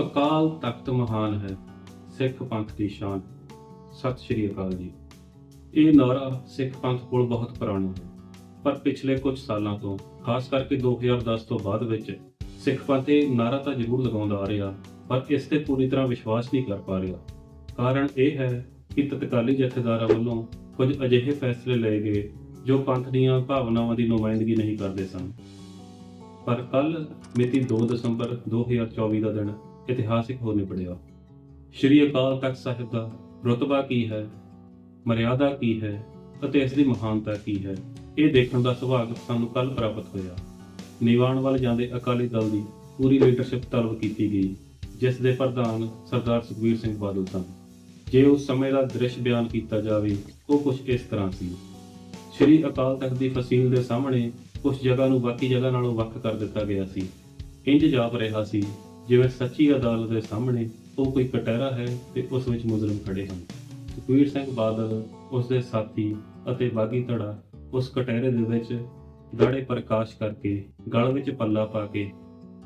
ਅਕਾਲ ਤਖਤ ਮਹਾਨ ਹੈ, ਸਿੱਖ ਪੰਥ ਦੀ ਸ਼ਾਨ। ਸਤਿ ਸ਼੍ਰੀ ਅਕਾਲ ਜੀ। ਇਹ ਨਾਰਾ ਸਿੱਖ ਪੰਥ ਕੋਲ ਬਹੁਤ ਪੁਰਾਣਾ ਹੈ, ਪਰ ਪਿਛਲੇ ਕੁਝ ਸਾਲਾਂ ਤੋਂ, ਖਾਸ ਕਰਕੇ 2010 ਤੋਂ ਬਾਅਦ ਵਿੱਚ, ਸਿੱਖ ਪੰਥ ਇਹ ਨਾਰਾ ਤਾਂ ਜ਼ਰੂਰ ਲਗਾਉਂਦਾ ਆ ਰਿਹਾ, ਪਰ ਇਸ ਤੇ ਪੂਰੀ ਤਰ੍ਹਾਂ ਵਿਸ਼ਵਾਸ ਨਹੀਂ ਕਰ ਪਾ ਰਿਹਾ। ਕਾਰਨ ਇਹ ਹੈ ਕਿ ਤਤਕਾਲੀ ਜਥੇਦਾਰਾਂ ਵੱਲੋਂ ਕੁਝ ਅਜਿਹੇ ਫੈਸਲੇ ਲਏ ਗਏ, ਜੋ ਪੰਥ ਦੀਆਂ ਭਾਵਨਾਵਾਂ ਦੀ ਨੁਮਾਇੰਦਗੀ ਨਹੀਂ ਕਰਦੇ ਸਨ। ਪਰ ਕੱਲ ਮਿਤੀ 2 ਦਸੰਬਰ 2024 ਦਾ ਦਿਨ ਇਤਿਹਾਸਿਕ ਹੋ ਨਿਬੜਿਆ। ਸ਼੍ਰੀ ਅਕਾਲ ਤਖਤ ਸਾਹਿਬ ਦਾ ਰਤਬਾ ਕੀ ਹੈ? ਮਰਿਆਦਾ ਕੀ ਹੈ? ਅਤੇ ਇਸ ਦੀ ਮਹਾਨਤਾ ਕੀ ਹੈ? ਇਹ ਦੇਖਣ ਦਾ ਸੁਭਾਗ ਸਾਨੂੰ ਕੱਲ ਪ੍ਰਾਪਤ ਹੋਇਆ। ਨਿਵਾਣ ਵੱਲ ਜਾਂਦੇ ਅਕਾਲੀ ਦਲ ਦੀ ਪੂਰੀ ਲੀਡਰਸ਼ਿਪ ਤਲਬ ਕੀਤੀ ਗਈ, ਜਿਸ ਦੇ ਪ੍ਰਧਾਨ ਸਰਦਾਰ ਸੁਖਬੀਰ ਸਿੰਘ ਬਾਦਲ ਸਨ। ਜੇ ਉਸ ਸਮੇਂ ਦਾ ਦ੍ਰਿਸ਼ ਬਿਆਨ ਕੀਤਾ ਜਾਵੇ, ਉਹ ਕੁਝ ਇਸ ਤਰ੍ਹਾਂ ਸੀ। ਸ਼੍ਰੀ ਅਕਾਲ ਤਖਤ ਦੀ ਫਸੀਲ ਦੇ ਸਾਹਮਣੇ ਉਸ ਜਗ੍ਹਾ ਨੂੰ ਬਾਕੀ ਜਗ੍ਹਾ ਨਾਲੋਂ ਵੱਖ ਕਰ ਦਿੱਤਾ ਗਿਆ ਸੀ। ਇੰਜ ਜਾਪ ਰਿਹਾ ਸੀ ਜਿਵੇਂ ਸੱਚੀ ਅਦਾਲਤ ਦੇ ਸਾਹਮਣੇ ਉਹ ਕੋਈ ਕਟਹਿਰਾ ਹੈ ਤੇ ਉਸ ਵਿੱਚ ਮੁਜਰਮ ਖੜੇ ਹਨ। ਸੁਖਬੀਰ ਸਿੰਘ ਬਾਦਲ, ਉਸ ਦੇ ਸਾਥੀ ਅਤੇ ਬਾਗੀ ਧੜਾ ਉਸ ਕਟਹਿਰੇ ਦੇ ਵਿੱਚ ਗਾੜੇ ਪ੍ਰਕਾਸ਼ ਕਰਕੇ ਗਲ ਵਿੱਚ ਪੱਲਾ ਪਾ ਕੇ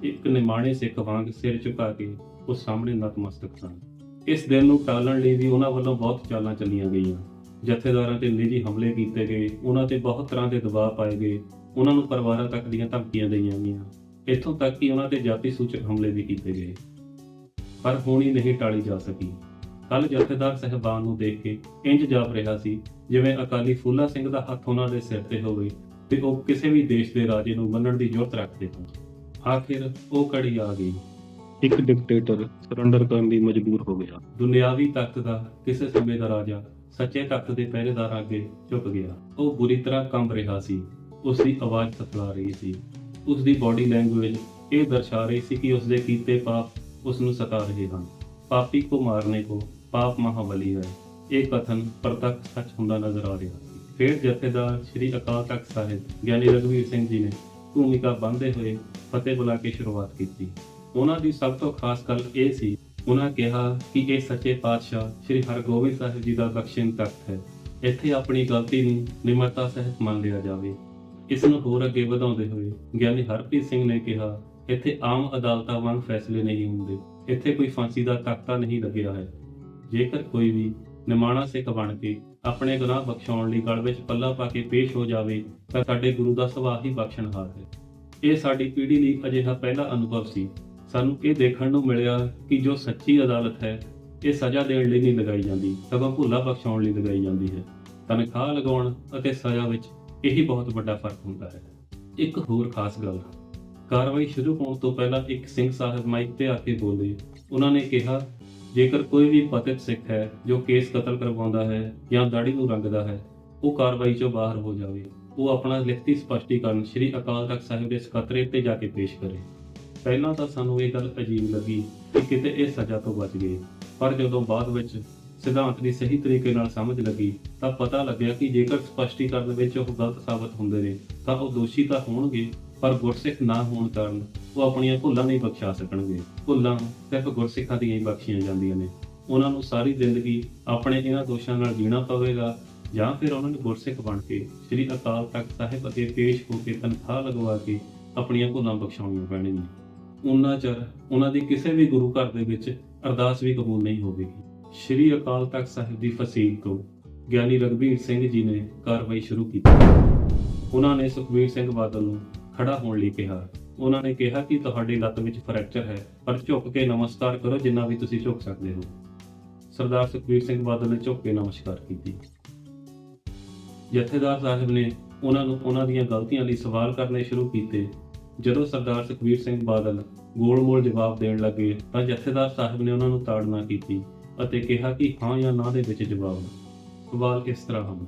ਇੱਕ ਨਿਮਾਣੇ ਸਿੱਖ ਵਾਂਗ ਸਿਰ ਝੁਕਾ ਕੇ ਉਸ ਸਾਹਮਣੇ ਨਤਮਸਤਕ ਸਨ। ਇਸ ਦਿਨ ਨੂੰ ਟਾਲਣ ਲਈ ਵੀ ਉਹਨਾਂ ਵੱਲੋਂ ਬਹੁਤ ਚਾਲਾਂ ਚੱਲੀਆਂ ਗਈਆਂ। ਜਥੇਦਾਰਾਂ ਤੇ ਨਿੱਜੀ ਹਮਲੇ ਕੀਤੇ ਗਏ, ਉਹਨਾਂ ਤੇ ਬਹੁਤ ਤਰ੍ਹਾਂ ਦੇ ਦਬਾਅ ਪਾਏ ਗਏ, ਉਹਨਾਂ ਨੂੰ ਪਰਿਵਾਰਾਂ ਤੱਕ ਦੀਆਂ ਧਮਕੀਆਂ ਦਈਆਂ ਗਈਆਂ। ਇੱਥੋਂ ਤੱਕ ਕਿ ਉਹਨਾਂ ਤੇ ਜਾਤੀ ਸੂਚਕ ਹਮਲੇ ਵੀ ਕੀਤੇ ਗਏ। ਪਰ ਹੋਣੀ ਨਹੀਂ ਟਾਲੀ ਜਾ ਸਕੀ। ਕੱਲ ਜਥੇਦਾਰ ਸਹਿਬਾਨ ਨੂੰ ਦੇਖ ਕੇ ਇੰਜ ਜਾਪ ਰਿਹਾ ਸੀ ਜਿਵੇਂ ਅਕਾਲੀ ਫੂਲਾ ਸਿੰਘ ਦਾ ਹੱਥ ਉਹਨਾਂ ਦੇ ਸਿਰ ਤੇ ਹੋਵੇ ਤੇ ਉਹ ਕਿਸੇ ਵੀ ਦੇਸ਼ ਦੇ ਰਾਜੇ ਨੂੰ ਮੰਨਣ ਦੀ ਜੁਰਤ ਰੱਖਦੇ ਹਨ ਆਖਿਰ ਉਹ ਕੜੀ ਆ ਗਈ। ਇੱਕ ਡਿਕਟੇਟਰ ਸਰੈਂਡਰ ਕਰਨ ਦੀ ਮਜਬੂਰ ਹੋ ਗਿਆ। ਦੁਨਿਆਵੀ ਤਖਤ ਦਾ ਕਿਸੇ ਸਮੇਂ ਦਾ ਰਾਜਾ ਸੱਚੇ ਤਖਤ ਦੇ ਪਹਿਰੇਦਾਰ ਅੱਗੇ ਝੁਕ ਗਿਆ। ਉਹ ਬੁਰੀ ਤਰ੍ਹਾਂ ਕੰਬ ਰਿਹਾ ਸੀ। ਉਸ ਦੀ ਆਵਾਜ਼ ਤਤਲਾ ਰਹੀ ਸੀ। ਉਸ ਦੀ ਬਾਡੀ ਲੈਂਗੁਏਜ ਇਹ ਦਰਸਾ ਰਹੀ ਸੀ ਕਿ ਉਸ ਦੇ ਕੀਤੇ ਪਾਪ ਉਸ ਨੂੰ ਸਤਾ ਰਹੇ ਹਨ। ਪਾਪੀ ਕੋ ਮਾਰਨੇ ਕੋ ਪਾਪ ਮਹਾਬਲੀ ਹੈ। ਇਹ ਕਥਨ ਪ੍ਰਤੱਖ ਸੱਚ ਹੁੰਦਾ ਨਜ਼ਰ ਆ ਰਿਹਾ ਸੀ। ਫਿਰ ਜਥੇਦਾਰ ਸ੍ਰੀ ਅਕਾਲ ਤਖਤ ਸਾਹਿਬ ਗਿਆਨੀ ਰਘਵੀਰ ਸਿੰਘ ਜੀ ਨੇ ਭੂਮਿਕਾ ਬੰਦੇ ਹੋਏ ਫਤਿਹ ਬੁਲਾ ਕੇ ਸ਼ੁਰੂਆਤ ਕੀਤੀ। ਉਹਨਾਂ ਦੀ ਸਭ ਤੋਂ ਖਾਸ ਗੱਲ ਇਹ ਸੀ, ਉਹਨਾਂ ਕਿਹਾ ਕਿ ਇਹ ਸੱਚੇ ਪਾਤਸ਼ਾਹ ਸ੍ਰੀ ਹਰਗੋਬਿੰਦ ਸਾਹਿਬ ਜੀ ਦਾ ਬਖਸ਼ਿਸ਼ ਤਖਤ ਹੈ। ਇੱਥੇ ਆਪਣੀ ਗਲਤੀ ਨੂੰ ਨਿਮਰਤਾ ਸਹਿਤ ਮੰਨ ਲਿਆ ਜਾਵੇ। ਇਸ ਨੂੰ ਹੋਰ ਅੱਗੇ ਵਧਾਉਂਦੇ ਹੋਏ ਗਿਆਨੀ ਹਰਪ੍ਰੀਤ ਸਿੰਘ ਨੇ ਕਿਹਾ, ਇੱਥੇ ਆਮ ਅਦਾਲਤਾਂ ਵਾਂਗ ਫੈਸਲੇ ਨਹੀਂ ਹੁੰਦੇ। ਇੱਥੇ ਕੋਈ ਫਾਂਸੀ ਦਾ ਤਖਤਾ ਨਹੀਂ ਲੱਗਿਆ ਹੈ। ਜੇਕਰ ਕੋਈ ਵੀ ਨਿਮਾਣਾ ਸਿੱਖ ਬਣ ਕੇ ਆਪਣੇ ਗੁਨਾਹ ਬਖਸ਼ਾਉਣ ਲਈ ਗਲ ਵਿੱਚ ਪੱਲਾ ਪਾ ਕੇ ਪੇਸ਼ ਹੋ ਜਾਵੇ, ਤਾਂ ਸਾਡੇ ਗੁਰੂ ਦਾ ਸੁਭਾਅ ਹੀ ਬਖਸ਼ਣਹਾਰ ਹੈ। ਇਹ ਸਾਡੀ ਪੀੜ੍ਹੀ ਲਈ ਅਜਿਹਾ ਪਹਿਲਾ ਅਨੁਭਵ ਸੀ। ਸਾਨੂੰ ਇਹ ਦੇਖਣ ਨੂੰ ਮਿਲਿਆ ਕਿ ਜੋ ਸੱਚੀ ਅਦਾਲਤ ਹੈ, ਇਹ ਸਜ਼ਾ ਦੇਣ ਲਈ ਨਹੀਂ ਲਗਾਈ ਜਾਂਦੀ, ਸਗੋਂ ਭੁੱਲਾ ਬਖਸ਼ਾਉਣ ਲਈ ਲਗਾਈ ਜਾਂਦੀ ਹੈ। ਤਨਖਾਹ ਲਗਾਉਣ ਅਤੇ ਸਜ਼ਾ ਵਿੱਚ ਇਹੀ ਬਹੁਤ ਵੱਡਾ ਫ਼ਰਕ ਹੁੰਦਾ ਹੈ। ਇੱਕ ਹੋਰ ਖਾਸ ਗੱਲ, ਕਾਰਵਾਈ ਸ਼ੁਰੂ ਹੋਣ ਤੋਂ ਪਹਿਲਾਂ ਇੱਕ ਸਿੰਘ ਸਾਹਿਬ ਮਾਈਕ ਤੇ ਆ ਕੇ ਬੋਲੇ। ਉਹਨਾਂ ਨੇ ਕਿਹਾ, ਜੇਕਰ ਕੋਈ ਵੀ ਪਤਿਤ ਸਿੱਖ ਹੈ, ਜੋ ਕੇਸ ਕਤਲ ਕਰਵਾਉਂਦਾ ਹੈ ਜਾਂ ਦਾੜੀ ਨੂੰ ਰੰਗਦਾ ਹੈ, ਉਹ ਕਾਰਵਾਈ ਚੋਂ ਬਾਹਰ ਹੋ ਜਾਵੇ। ਉਹ ਆਪਣਾ ਲਿਖਤੀ ਸਪਸ਼ਟੀਕਰਨ ਸ੍ਰੀ ਅਕਾਲ ਤਖਤ ਸਾਹਿਬ ਦੇ ਸਕੱਤਰੇਤ ਤੇ ਜਾ ਕੇ ਪੇਸ਼ ਕਰੇ। ਪਹਿਲਾਂ ਤਾਂ ਸਾਨੂੰ ਇਹ ਗੱਲ ਅਜੀਬ ਲੱਗੀ ਕਿ ਕਿਤੇ ਇਹ ਸਜ਼ਾ ਤੋਂ ਬਚ ਗਏ। ਪਰ ਜਦੋਂ ਬਾਅਦ ਵਿੱਚ ਸਿਧਾਂਤ ਦੀ ਸਹੀ ਤਰੀਕੇ ਨਾਲ ਸਮਝ ਲੱਗੀ ਤਾਂ ਪਤਾ ਲੱਗਿਆ ਕਿ ਜੇਕਰ ਸਪਸ਼ਟੀਕਰਨ ਵਿੱਚ ਉਹ ਗਲਤ ਸਾਬਤ ਹੁੰਦੇ ਨੇ, ਤਾਂ ਉਹ ਦੋਸ਼ੀ ਤਾਂ ਹੋਣਗੇ, ਪਰ ਗੁਰਸਿੱਖ ਨਾ ਹੋਣ ਕਾਰਨ ਉਹ ਆਪਣੀਆਂ ਭੁੱਲਾਂ ਨਹੀਂ ਬਖਸ਼ਾ ਸਕਣਗੇ। ਭੁੱਲਾਂ ਸਿਰਫ ਗੁਰਸਿੱਖਾਂ ਦੀਆਂ ਹੀ ਬਖਸ਼ੀਆਂ ਜਾਂਦੀਆਂ ਨੇ। ਉਹਨਾਂ ਨੂੰ ਸਾਰੀ ਜ਼ਿੰਦਗੀ ਆਪਣੇ ਇਹਨਾਂ ਦੋਸ਼ਾਂ ਨਾਲ ਜੀਣਾ ਪਵੇਗਾ ਜਾਂ ਫਿਰ ਉਹਨਾਂ ਨੂੰ ਗੁਰਸਿੱਖ ਬਣ ਕੇ ਸ੍ਰੀ ਅਕਾਲ ਤਖਤ ਸਾਹਿਬ ਅੱਗੇ ਪੇਸ਼ ਹੋ ਕੇ ਤਨਖਾਹ ਲਗਵਾ ਕੇ ਆਪਣੀਆਂ ਭੁੱਲਾਂ ਬਖਸ਼ਾਉਣੀਆਂ ਪੈਣਗੀਆਂ। ਉਹਨਾਂ ਚਿਰ ਉਹਨਾਂ ਦੀ ਕਿਸੇ ਵੀ ਗੁਰੂ ਘਰ ਦੇ ਵਿੱਚ ਅਰਦਾਸ ਵੀ ਕਬੂਲ ਨਹੀਂ ਹੋਵੇਗੀ। ਸ੍ਰੀ ਅਕਾਲ ਤਖਤ ਸਾਹਿਬ ਦੀ ਫਸੀਲ ਤੋਂ ਗਿਆਨੀ ਰਗਵੀਰ ਸਿੰਘ ਜੀ ਨੇ ਕਾਰਵਾਈ ਸ਼ੁਰੂ ਕੀਤੀ। ਉਹਨਾਂ ਨੇ ਸੁਖਬੀਰ ਸਿੰਘ ਬਾਦਲ ਨੂੰ ਖੜਾ ਹੋਣ ਲਈ ਕਿਹਾ। ਉਹਨਾਂ ਨੇ ਕਿਹਾ ਕਿ ਤੁਹਾਡੀ ਲੱਤ ਵਿੱਚ ਫ੍ਰੈਕਚਰ ਹੈ, ਪਰ ਝੁੱਕ ਕੇ ਨਮਸਕਾਰ ਕਰੋ ਜਿੰਨਾ ਵੀ ਤੁਸੀਂ ਝੁੱਕ ਸਕਦੇ ਹੋ। ਸਰਦਾਰ ਸੁਖਬੀਰ ਸਿੰਘ ਬਾਦਲ ਨੇ ਝੁੱਕ ਕੇ ਨਮਸਕਾਰ ਕੀਤੀ। ਜਥੇਦਾਰ ਸਾਹਿਬ ਨੇ ਉਹਨਾਂ ਨੂੰ ਉਹਨਾਂ ਦੀਆਂ ਗਲਤੀਆਂ ਲਈ ਸਵਾਲ ਕਰਨੇ ਸ਼ੁਰੂ ਕੀਤੇ। ਜਦੋਂ ਸਰਦਾਰ ਸੁਖਬੀਰ ਸਿੰਘ ਬਾਦਲ ਗੋਲ-ਮੋਲ ਜਵਾਬ ਦੇਣ ਲੱਗੇ ਤਾਂ ਜਥੇਦਾਰ ਸਾਹਿਬ ਨੇ ਉਹਨਾਂ ਨੂੰ ਤਾੜਨਾ ਕੀਤੀ। ਅਤੇ ਕਿਹਾ ਕਿ ਹਾਂ ਜਾਂ ਨਾ ਦੇ ਵਿੱਚ ਜਵਾਬ ਸਵਾਲ ਇਸ ਤਰ੍ਹਾਂ ਹਨ?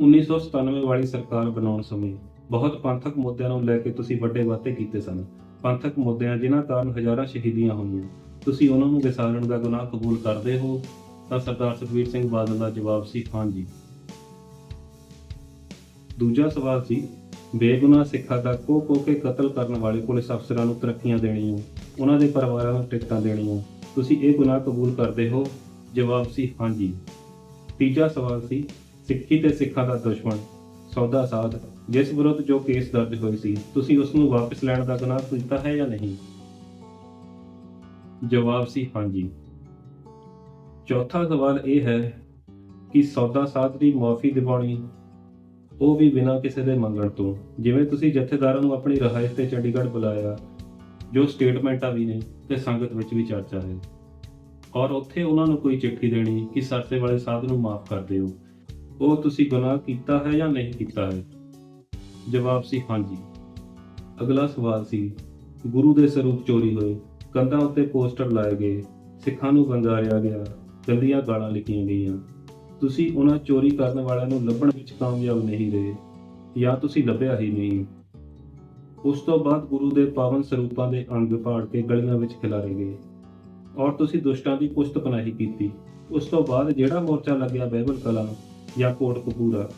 1997 ਵਾਲੀ ਸਰਕਾਰ ਬਣਾਉਣ ਸਮੇਂ ਬਹੁਤ ਪੰਥਕ ਮੁੱਦਿਆਂ ਨੂੰ ਲੈ ਕੇ ਤੁਸੀਂ ਵੱਡੇ ਵਾਅਦੇ ਕੀਤੇ ਸਨ। ਪੰਥਕ ਮੁੱਦਿਆਂ ਜਿਨ੍ਹਾਂ ਕਾਰਨ ਹਜ਼ਾਰਾਂ ਸ਼ਹੀਦੀਆਂ ਹੋਈਆਂ। ਤੁਸੀਂ ਉਹਨਾਂ ਨੂੰ ਵਿਸਾਰਨ ਦਾ ਗੁਨਾਹ ਕਬੂਲ ਕਰਦੇ ਹੋ? ਤਾਂ ਸਰਦਾਰ ਸੁਖਬੀਰ ਸਿੰਘ ਬਾਦਲ ਦਾ ਜਵਾਬ ਸੀ, ਹਾਂ ਜੀ। ਦੂਜਾ ਸਵਾਲ ਸੀ, ਬੇਗੁਨਾਹ ਸਿੱਖਾਂ ਦਾ ਕੋ ਕੋ ਕੇ ਕਤਲ ਕਰਨ ਵਾਲੇ ਪੁਲਿਸ ਅਫਸਰਾਂ ਨੂੰ ਤਰੱਕੀਆਂ ਦੇਣੀਆਂ, ਉਹਨਾਂ ਦੇ ਪਰਿਵਾਰਾਂ ਨੂੰ ਟਿਕਟਾਂ ਦੇਣੀਆਂ ਤੁਸੀਂ ਇਹ ਗੁਨਾਹ ਕਬੂਲ ਕਰਦੇ ਹੋ? ਜਵਾਬ ਸੀ, ਹਾਂਜੀ। ਤੀਜਾ ਸਵਾਲ ਸੀ, ਸਿੱਖੀ ਤੇ ਸਿੱਖਾਂ ਦਾ ਦੁਸ਼ਮਣ, ਸੌਦਾ ਸਾਧ। ਜਿਸ ਵਿਰੁੱਧ ਜੋ ਕੇਸ ਦਰਜ ਹੋਏ ਸੀ, ਤੁਸੀਂ ਉਸ ਨੂੰ ਵਾਪਸ ਲੈਣ ਦਾ ਗੁਨਾਹ ਕੀਤਾ ਹੈ ਜਾਂ ਨਹੀਂ? ਜਵਾਬ ਸੀ, ਹਾਂਜੀ। ਚੌਥਾ ਸਵਾਲ ਇਹ ਹੈ ਕਿ ਸੌਦਾ ਸਾਧ ਦੀ ਮਾਫੀ ਦਿਵਾਉਣੀ, ਉਹ ਵੀ ਬਿਨਾਂ ਕਿਸੇ ਦੇ ਮੰਗਣ ਤੋਂ। ਜਿਵੇਂ ਤੁਸੀਂ ਜਥੇਦਾਰਾਂ ਨੂੰ ਆਪਣੀ ਰਹਾਇਸ਼ ਤੇ ਚੰਡੀਗੜ੍ਹ ਬੁਲਾਇਆ ਜੋ ਸਟੇਟਮੈਂਟਾਂ ਵੀ ਨੇ ਤੇ ਸੰਗਤ ਵਿੱਚ ਵੀ ਚਰਚਾ ਹੈ। ਔਰ ਉੱਥੇ ਉਹਨਾਂ ਨੂੰ ਕੋਈ ਚਿੱਠੀ ਦੇਣੀ ਕਿ ਸਰਸੇ ਵਾਲੇ ਸਾਧ ਨੂੰ ਮਾਫ ਕਰ ਦਿਓ। ਉਹ ਤੁਸੀਂ ਗੁਨਾਹ ਕੀਤਾ ਹੈ ਜਾਂ ਨਹੀਂ ਕੀਤਾ ਹੈ? ਜਵਾਬ ਸੀ, ਹਾਂਜੀ। ਅਗਲਾ ਸਵਾਲ ਸੀ, ਗੁਰੂ ਦੇ ਸਰੂਪ ਚੋਰੀ ਹੋਏ, ਕੰਧਾਂ ਉੱਤੇ ਪੋਸਟਰ ਲਾਏ ਗਏ, ਸਿੱਖਾਂ ਨੂੰ ਵੰਗਾਰਿਆ ਗਿਆ, ਗੰਦੀਆਂ ਗਾਲਾਂ ਲਿਖੀਆਂ ਗਈਆਂ। ਤੁਸੀਂ ਉਹਨਾਂ ਚੋਰੀ ਕਰਨ ਵਾਲਿਆਂ ਨੂੰ ਲੱਭਣ ਵਿੱਚ ਕਾਮਯਾਬ ਨਹੀਂ ਰਹੇ, ਜਾਂ ਤੁਸੀਂ ਲੱਭਿਆ ਹੀ ਨਹੀਂ। ਉਸ ਤੋਂ ਬਾਅਦ ਗੁਰੂ ਦੇ ਪਾਵਨ ਸਰੂਪਾਂ ਦੇ ਅੰਗ ਪਾੜ ਕੇ ਗਲੀਆਂ ਵਿੱਚ ਖਿਲਾਰੇ ਗਏ। ਔਰ ਤੁਸੀਂ ਦੁਸ਼ਟਾਂ ਦੀ ਪੁਸ਼ਤ ਪਨਾਹੀ ਕੀਤੀ। ਉਸ ਤੋਂ ਬਾਅਦ ਜਿਹੜਾ ਮੋਰਚਾ ਲੱਗਿਆ ਬਹਿਬਲ ਕਲਾਂ, ਜਾਂ ਕੋਟ ਕਪੂਰਾ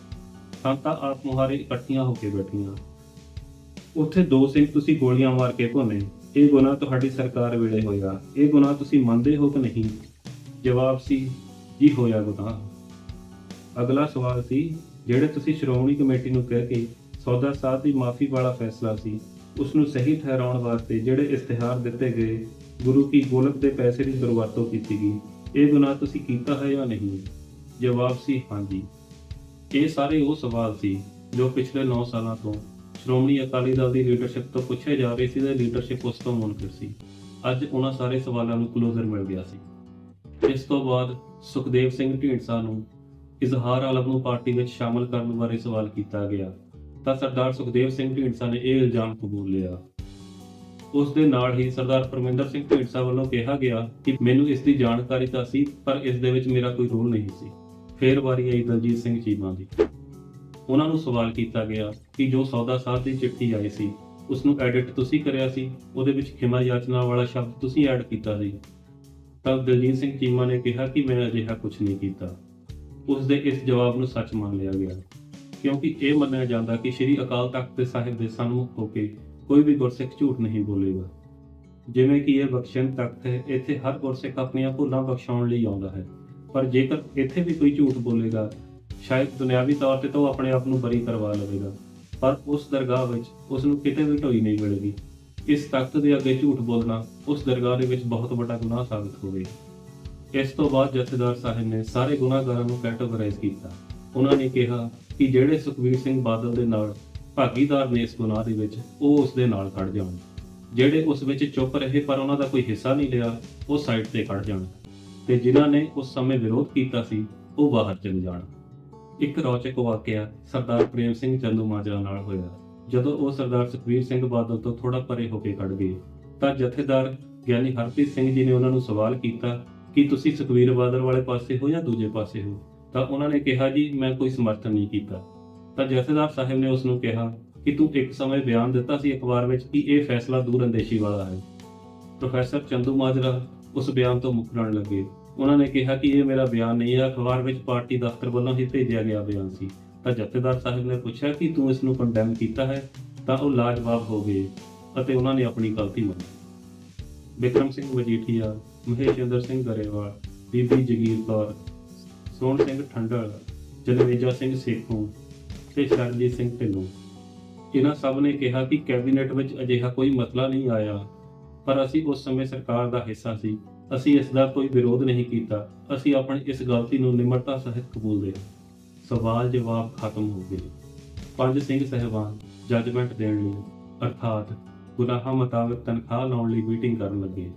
ਸੰਤਾਂ ਆਪ ਮੁਹਾਰੇ ਇਕੱਠੀਆਂ ਹੋ ਕੇ ਬੈਠੀਆਂ। ਉੱਥੇ ਦੋ ਸਿੰਘ ਤੁਸੀਂ ਗੋਲੀਆਂ ਮਾਰ ਕੇ ਭੁੰਨੇ। ਇਹ ਗੁਨਾਹ ਤੁਹਾਡੀ ਸਰਕਾਰ ਵੇਲੇ ਹੋਇਆ। ਇਹ ਗੁਨਾਹ ਤੁਸੀਂ ਮੰਨਦੇ ਹੋ ਕਿ ਨਹੀਂ? ਜਵਾਬ ਸੀ, ਜੀ, ਹੋਇਆ ਗੁਨਾਹ। ਅਗਲਾ ਸਵਾਲ ਸੀ, ਜਿਹੜੇ ਤੁਸੀਂ ਸ਼੍ਰੋਮਣੀ ਕਮੇਟੀ ਨੂੰ ਕਹਿ ਕੇ ਸੌਦਾ ਸਾਧ ਦੀ ਮਾਫੀ ਵਾਲਾ ਫੈਸਲਾ ਸੀ। ਉਸ ਨੂੰ ਸਹੀ ਠਹਿਰਾਉਣ ਵਾਸਤੇ ਜਿਹੜੇ ਇਸ਼ਤਿਹਾਰ ਦਿੱਤੇ ਗਏ, ਗੁਰੂ ਕੀ ਗੋਲਕ ਦੇ ਪੈਸੇ ਦੀ ਦੁਰਵਰਤੋਂ ਕੀਤੀ ਗਈ। ਇਹ ਗੁਨਾਹ ਤੁਸੀਂ ਕੀਤਾ ਹੈ ਜਾਂ ਨਹੀਂ? ਜਵਾਬ ਸੀ, ਹਾਂਜੀ। ਇਹ ਸਾਰੇ ਉਹ ਸਵਾਲ ਸੀ ਜੋ ਪਿਛਲੇ 9 ਸਾਲਾਂ ਤੋਂ ਸ਼੍ਰੋਮਣੀ ਅਕਾਲੀ ਦਲ ਦੀ ਲੀਡਰਸ਼ਿਪ ਤੋਂ ਪੁੱਛੇ ਜਾ ਰਹੇ ਸੀ ਤੇ ਲੀਡਰਸ਼ਿਪ ਉਸ ਤੋਂ ਮੁਨਕਰ ਸੀ। ਅੱਜ ਉਹਨਾਂ ਸਾਰੇ ਸਵਾਲਾਂ ਨੂੰ ਕਲੋਜ਼ਰ ਮਿਲ ਗਿਆ ਸੀ। ਇਸ ਤੋਂ ਬਾਅਦ ਸੁਖਦੇਵ ਸਿੰਘ ਢੀਂਡਸਾ ਨੂੰ ਇਜ਼ਹਾਰ ਆਲਮ ਨੂੰ ਪਾਰਟੀ ਵਿੱਚ ਸ਼ਾਮਲ ਕਰਨ ਬਾਰੇ ਸਵਾਲ ਕੀਤਾ ਗਿਆ। ਤਾਂ ਸਰਦਾਰ ਸੁਖਦੇਵ ਸਿੰਘ ਢੀਂਡਸਾ ਨੇ ਇਹ ਇਲਜ਼ਾਮ ਕਬੂਲ ਲਿਆ। ਉਸ ਦੇ ਨਾਲ ਹੀ ਸਰਦਾਰ ਪਰਮਿੰਦਰ ਸਿੰਘ ਢੀਂਡਸਾ ਵੱਲੋਂ ਕਿਹਾ ਗਿਆ ਕਿ ਮੈਨੂੰ ਇਸ ਦੀ ਜਾਣਕਾਰੀ ਤਾਂ ਸੀ, ਪਰ ਇਸ ਦੇ ਵਿੱਚ ਮੇਰਾ ਕੋਈ ਰੋਲ ਨਹੀਂ ਸੀ। ਫੇਰ ਵਾਰੀ ਆਈ ਦਲਜੀਤ ਸਿੰਘ ਚੀਮਾ ਦੀ। ਉਹਨਾਂ ਨੂੰ ਸਵਾਲ ਕੀਤਾ ਗਿਆ ਕਿ ਜੋ ਸੌਦਾ ਸਾਹਿਬ ਦੀ ਚਿੱਠੀ ਆਈ ਸੀ ਉਸ ਨੂੰ ਐਡਿਟ ਤੁਸੀਂ ਕਰਿਆ ਸੀ? ਉਹਦੇ ਵਿੱਚ ਖਿਮਾ ਯਾਚਨਾ ਵਾਲਾ ਸ਼ਬਦ ਤੁਸੀਂ ਐਡ ਕੀਤਾ ਸੀ। ਤਾਂ ਦਲਜੀਤ ਸਿੰਘ ਚੀਮਾ ਨੇ ਕਿਹਾ ਕਿ ਮੈਂ ਅਜਿਹਾ ਕੁਝ ਨਹੀਂ ਕੀਤਾ। ਉਸ ਦੇ ਇਸ ਜਵਾਬ ਨੂੰ ਸੱਚ ਮੰਨ ਲਿਆ ਗਿਆ। ਕਿਉਂਕਿ ਇਹ ਮੰਨਿਆ ਜਾਂਦਾ ਕਿ ਸ੍ਰੀ ਅਕਾਲ ਤਖਤ ਦੇ ਸਾਹਿਬ ਦੇ ਸਨਮੁਖ ਹੋ ਕੇ ਕੋਈ ਵੀ ਗੁਰਸਿੱਖ ਝੂਠ ਨਹੀਂ ਬੋਲੇਗਾ। ਜਿਵੇਂ ਕਿ ਇਹ ਬਖਸ਼ਣ ਤਖਤ ਹੈ, ਇੱਥੇ ਹਰ ਗੁਰਸਿੱਖ ਆਪਣੀਆਂ ਭੁੱਲਾਂ ਬਖਸ਼ਾਉਣ ਲਈ ਆਉਂਦਾ ਹੈ। ਪਰ ਜੇਕਰ ਇੱਥੇ ਵੀ ਕੋਈ ਝੂਠ ਬੋਲੇਗਾ, ਸ਼ਾਇਦ ਦੁਨਿਆਵੀ ਤੌਰ ਤੇ ਤਾਂ ਉਹ ਆਪਣੇ ਆਪ ਨੂੰ ਬਰੀ ਕਰਵਾ ਲਵੇਗਾ। ਪਰ ਉਸ ਦਰਗਾਹ ਵਿੱਚ ਉਸ ਨੂੰ ਕਿਤੇ ਵੀ ਢੋਈ ਨਹੀਂ ਮਿਲੇਗੀ। ਇਸ ਤਖਤ ਦੇ ਅੱਗੇ ਝੂਠ ਬੋਲਣਾ ਉਸ ਦਰਗਾਹ ਦੇ ਵਿੱਚ ਬਹੁਤ ਵੱਡਾ ਗੁਨਾਹ ਸਾਬਤ ਹੋਵੇ। ਇਸ ਤੋਂ ਬਾਅਦ ਜਥੇਦਾਰ ਸਾਹਿਬ ਨੇ ਸਾਰੇ ਗੁਨਾਹਗਾਰਾਂ ਨੂੰ ਕੈਟਾਗੋਰਾਈਜ਼ ਕੀਤਾ। ਉਹਨਾਂ ਨੇ ਕਿਹਾ ਕਿ ਜਿਹੜੇ ਸੁਖਵੀਰ ਸਿੰਘ ਬਾਦਲ ਦੇ ਨਾਲ ਭਾਗੀਦਾਰ ਨੇ ਇਸ ਗੁਨਾਹ ਦੇ ਵਿੱਚ, ਉਹ ਉਸ ਦੇ ਨਾਲ ਖੜ ਜਾਣ। ਜਿਹੜੇ ਉਸ ਵਿੱਚ ਚੁੱਪ ਰਹੇ ਪਰ ਉਹਨਾਂ ਦਾ ਕੋਈ ਹਿੱਸਾ ਨਹੀਂ ਲਿਆ, ਉਹ ਸਾਈਡ ਤੇ ਖੜ ਜਾਣ। ਤੇ ਜਿਨ੍ਹਾਂ ਨੇ ਉਸ ਸਮੇਂ ਵਿਰੋਧ ਕੀਤਾ ਸੀ, ਉਹ ਬਾਹਰ ਚਲੇ ਜਾਣ। ਇੱਕ ਰੌਚਕ ਵਾਕਿਆ ਸਰਦਾਰ ਪ੍ਰੇਮ ਸਿੰਘ ਚੰਦੂ ਮਾਜਰਾ ਨਾਲ ਹੋਇਆ। ਜਦੋਂ ਉਹ ਸਰਦਾਰ ਸੁਖਵੀਰ ਸਿੰਘ ਬਾਦਲ ਤੋਂ ਥੋੜਾ ਪਰੇ ਹੋ ਕੇ ਖੜ ਗਏ, ਤਾਂ ਜਥੇਦਾਰ ਗਿਆਨੀ ਹਰਪ੍ਰੀਤ ਸਿੰਘ ਜੀ ਨੇ ਉਹਨਾਂ ਨੂੰ ਸਵਾਲ ਕੀਤਾ ਕਿ ਤੁਸੀਂ ਸੁਖਵੀਰ ਬਾਦਲ ਵਾਲੇ ਪਾਸੇ ਹੋ ਜਾਂ ਦੂਜੇ ਪਾਸੇ ਹੋ? ਤਾਂ ਉਹਨਾਂ ਨੇ ਕਿਹਾ, ਜੀ, ਮੈਂ ਕੋਈ ਸਮਰਥਨ ਨਹੀਂ ਕੀਤਾ। ਤਾਂ ਜਥੇਦਾਰ ਸਾਹਿਬ ਨੇ ਉਸ ਨੂੰ ਕਿਹਾ ਕਿ ਤੂੰ ਇੱਕ ਸਮੇਂ ਬਿਆਨ ਦਿੱਤਾ ਸੀ ਅਖਬਾਰ ਵਿੱਚ ਕਿ ਇਹ ਫੈਸਲਾ ਦੂਰਅੰਦੇਸ਼ੀ ਵਾਲਾ ਹੈ। ਪ੍ਰੋਫੈਸਰ ਚੰਦੂ ਮਾਜਰਾ ਉਸ ਬਿਆਨ ਤੋਂ ਮੁਕਰਨ ਲੱਗੇ। ਉਹਨਾਂ ਨੇ ਕਿਹਾ ਕਿ ਇਹ ਮੇਰਾ ਬਿਆਨ ਨਹੀਂ ਹੈ। ਅਖਬਾਰ ਵਿੱਚ ਪਾਰਟੀ ਦਫ਼ਤਰ ਵੱਲੋਂ ਹੀ ਭੇਜਿਆ ਗਿਆ ਬਿਆਨ ਸੀ। ਤਾਂ ਜਥੇਦਾਰ ਸਾਹਿਬ ਨੇ ਪੁੱਛਿਆ ਕਿ ਤੂੰ ਇਸ ਨੂੰ ਕੰਡੈਮ ਕੀਤਾ ਹੈ? ਤਾਂ ਉਹ ਲਾਜਵਾਬ ਹੋ ਗਏ ਅਤੇ ਉਹਨਾਂ ਨੇ ਆਪਣੀ ਗਲਤੀ ਮੰਨੀ। ਬਿਕਰਮ ਸਿੰਘ ਮਜੀਠੀਆ ਮਹੇਸ਼ਿੰਦਰ ਸਿੰਘ ਗਰੇਵਾਲ, ਬੀਬੀ ਜਗੀਰ ਕੌਰ ਸੋਹਣ ਸਿੰਘ ਠੰਡਲ ਜਨਵੇਜਾ ਸਿੰਘ ਸੇਖੋਂ ਤੇ ਸ਼ਰਨਜੀਤ ਸਿੰਘ ਢਿੱਲੋਂ। ਇਹਨਾਂ ਸਭ ਨੇ ਕਿਹਾ ਕਿ ਕੈਬਨਿਟ ਵਿੱਚ ਅਜਿਹਾ ਕੋਈ ਮਸਲਾ ਨਹੀਂ ਆਇਆ, ਪਰ ਅਸੀਂ ਉਸ ਸਮੇਂ ਸਰਕਾਰ ਦਾ ਹਿੱਸਾ ਸੀ। ਅਸੀਂ ਇਸ ਦਾ ਕੋਈ ਵਿਰੋਧ ਨਹੀਂ ਕੀਤਾ। ਅਸੀਂ ਆਪਣੀ ਇਸ ਗਲਤੀ ਨੂੰ ਨਿਮਰਤਾ ਸਹਿਤ ਕਬੂਲਦੇ ਹਾਂ ਸਵਾਲ ਜਵਾਬ ਖਤਮ ਹੋ ਗਏ। ਪੰਜ ਸਿੰਘ ਸਹਿਬਾਨ ਜੱਜਮੈਂਟ ਦੇਣ ਲਈ ਅਰਥਾਤ ਗੁਨਾਹਾਂ ਮੁਤਾਬਕ ਤਨਖਾਹ ਲਾਉਣ ਲਈ ਮੀਟਿੰਗ ਕਰਨ ਲੱਗੇ।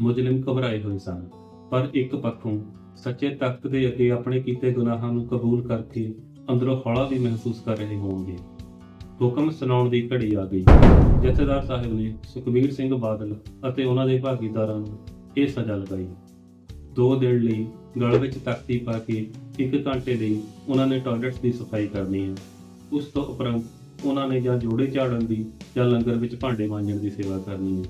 ਮੁਜਰਮ ਘਬਰਾਏ ਹੋਏ ਸਨ, ਪਰ ਇੱਕ ਪੱਖੋਂ ਸੱਚੇ ਤਖਤ ਦੇ ਅੱਗੇ ਆਪਣੇ ਕੀਤੇ ਗੁਨਾਹਾਂ ਨੂੰ ਕਬੂਲ ਕਰਕੇ ਅੰਦਰੋਂ ਹੌਲਾ ਵੀ ਮਹਿਸੂਸ ਕਰ ਰਹੇ ਹੋਣਗੇ। ਹੁਕਮ ਸੁਣਾਉਣ ਦੀ ਘੜੀ ਆ ਗਈ। ਜਥੇਦਾਰ ਸਾਹਿਬ ਨੇ ਸੁਖਬੀਰ ਸਿੰਘ ਬਾਦਲ ਅਤੇ ਉਹਨਾਂ ਦੇ ਭਾਗੀਦਾਰਾਂ ਨੂੰ ਇਹ ਸਜ਼ਾ ਲਗਾਈ। ਦੋ ਦਿਨ ਲਈ ਗਲ ਵਿੱਚ ਤਖਤੀ ਪਾ ਕੇ ਇੱਕ ਘੰਟੇ ਲਈ ਉਹਨਾਂ ਨੇ ਟਾਇਲਟਸ ਦੀ ਸਫ਼ਾਈ ਕਰਨੀ ਹੈ। ਉਸ ਤੋਂ ਉਪਰੰਤ ਉਹਨਾਂ ਨੇ ਜਾਂ ਜੋੜੇ ਝਾੜਨ ਦੀ ਜਾਂ ਲੰਗਰ ਵਿੱਚ ਭਾਂਡੇ ਮਾਂਜਣ ਦੀ ਸੇਵਾ ਕਰਨੀ ਹੈ।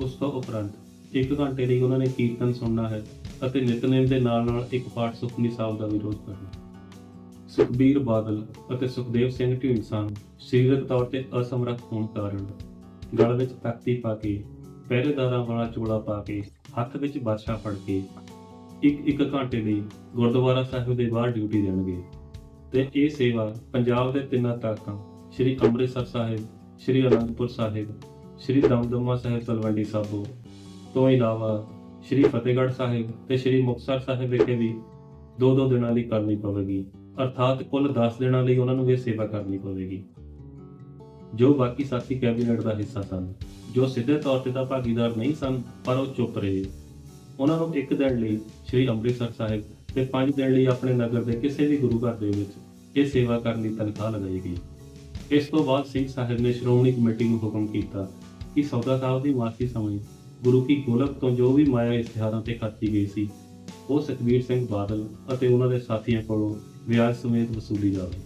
ਉਸ ਤੋਂ ਉਪਰੰਤ ਇੱਕ ਘੰਟੇ ਲਈ ਉਹਨਾਂ ਨੇ ਕੀਰਤਨ ਸੁਣਨਾ ਹੈ। ਅਤੇ ਨਿਤਨੇਮ ਦੇ ਨਾਲ ਨਾਲ ਇੱਕ ਪਾਠ ਸੁਖਨੀ ਸਾਹਿਬ ਦਾ ਵਿਰੋਧ ਕਰਨਾ। ਸੁਖਬੀਰ ਬਾਦਲ ਅਤੇ ਸੁਖਦੇਵ ਸਿੰਘ ਢੀਂਡਸਾ ਨੂੰ ਸਰੀਰਕ ਤੌਰ ਤੇ ਅਸਮਰੱਥ ਹੋਣ ਕਾਰਨ ਗਲ ਵਿੱਚ ਤਖਤੀ ਪਾ ਕੇ, ਪਹਿਰੇਦਾਰਾਂ ਵਾਲਾ ਚੋਲਾ ਪਾ ਕੇ, ਹੱਥ ਵਿੱਚ ਬਾਦਸ਼ਾਹ ਫੜ ਕੇ ਇੱਕ ਇੱਕ ਘੰਟੇ ਲਈ ਗੁਰਦੁਆਰਾ ਸਾਹਿਬ ਦੇ ਬਾਹਰ ਡਿਊਟੀ ਦੇਣਗੇ। ਤੇ ਇਹ ਸੇਵਾ ਪੰਜਾਬ ਦੇ ਤਿੰਨਾਂ ਤਖਤਾਂ, ਸ੍ਰੀ ਅੰਮ੍ਰਿਤਸਰ ਸਾਹਿਬ, ਸ੍ਰੀ ਅਨੰਦਪੁਰ ਸਾਹਿਬ, ਸ੍ਰੀ ਦਮਦਮਾ ਸਾਹਿਬ ਤਲਵੰਡੀ ਸਾਬੋ ਤੋਂ ਇਲਾਵਾ ਸ੍ਰੀ ਫਤਿਹਗੜ੍ਹ ਸਾਹਿਬ ਤੇ ਸ੍ਰੀ ਮੁਕਤਸਰ ਸਾਹਿਬ ਵਿਖੇ ਵੀ ਦੋ ਦੋ ਦਿਨਾਂ ਲਈ ਕਰਨੀ ਪਵੇਗੀ। ਅਰਥਾਤ ਕੁੱਲ 10 ਦਿਨਾਂ ਲਈ ਉਹਨਾਂ ਨੂੰ ਇਹ ਸੇਵਾ ਕਰਨੀ ਪਵੇਗੀ। ਜੋ ਬਾਕੀ ਸਾਥੀ ਕੈਬਨਿਟ ਦਾ ਹਿੱਸਾ ਸਨ, ਜੋ ਸਿੱਧੇ ਤੌਰ ਤੇ ਤਾਂ ਭਾਗੀਦਾਰ ਨਹੀਂ ਸਨ, ਪਰ ਉਹ ਚੁੱਪ ਰਹੇ। ਉਹਨਾਂ ਨੂੰ ਇੱਕ ਦਿਨ ਲਈ ਸ੍ਰੀ ਅੰਮ੍ਰਿਤਸਰ ਸਾਹਿਬ ਤੇ ਪੰਜ ਦਿਨ ਲਈ ਆਪਣੇ ਨਗਰ ਦੇ ਕਿਸੇ ਵੀ ਗੁਰੂ ਘਰ ਦੇ ਵਿੱਚ ਇਹ ਸੇਵਾ ਕਰਨ ਦੀ ਤਨਖਾਹ ਲਗਾਈ ਗਈ। ਇਸ ਤੋਂ ਬਾਅਦ ਸਿੰਘ ਸਾਹਿਬ ਨੇ ਸ਼੍ਰੋਮਣੀ ਕਮੇਟੀ ਨੂੰ ਹੁਕਮ ਕੀਤਾ ਕਿ ਸੌਦਾ ਸਾਹਿਬ ਦੀ ਮਾਫੀ ਸਮੇਂ ਗੁਰੂ ਕੀ ਗੋਲਕ ਤੋਂ ਜੋ ਵੀ ਮਾਇਆ ਇਸ਼ਤਿਹਾਰਾਂ ਤੇ ਖਰਚੀ ਗਈ ਸੀ, ਉਹ ਸੁਖਬੀਰ ਸਿੰਘ ਬਾਦਲ ਅਤੇ ਉਹਨਾਂ ਦੇ ਸਾਥੀਆਂ ਕੋਲੋਂ ਵਿਆਜ ਸਮੇਤ ਵਸੂਲੀ ਜਾਵੇ।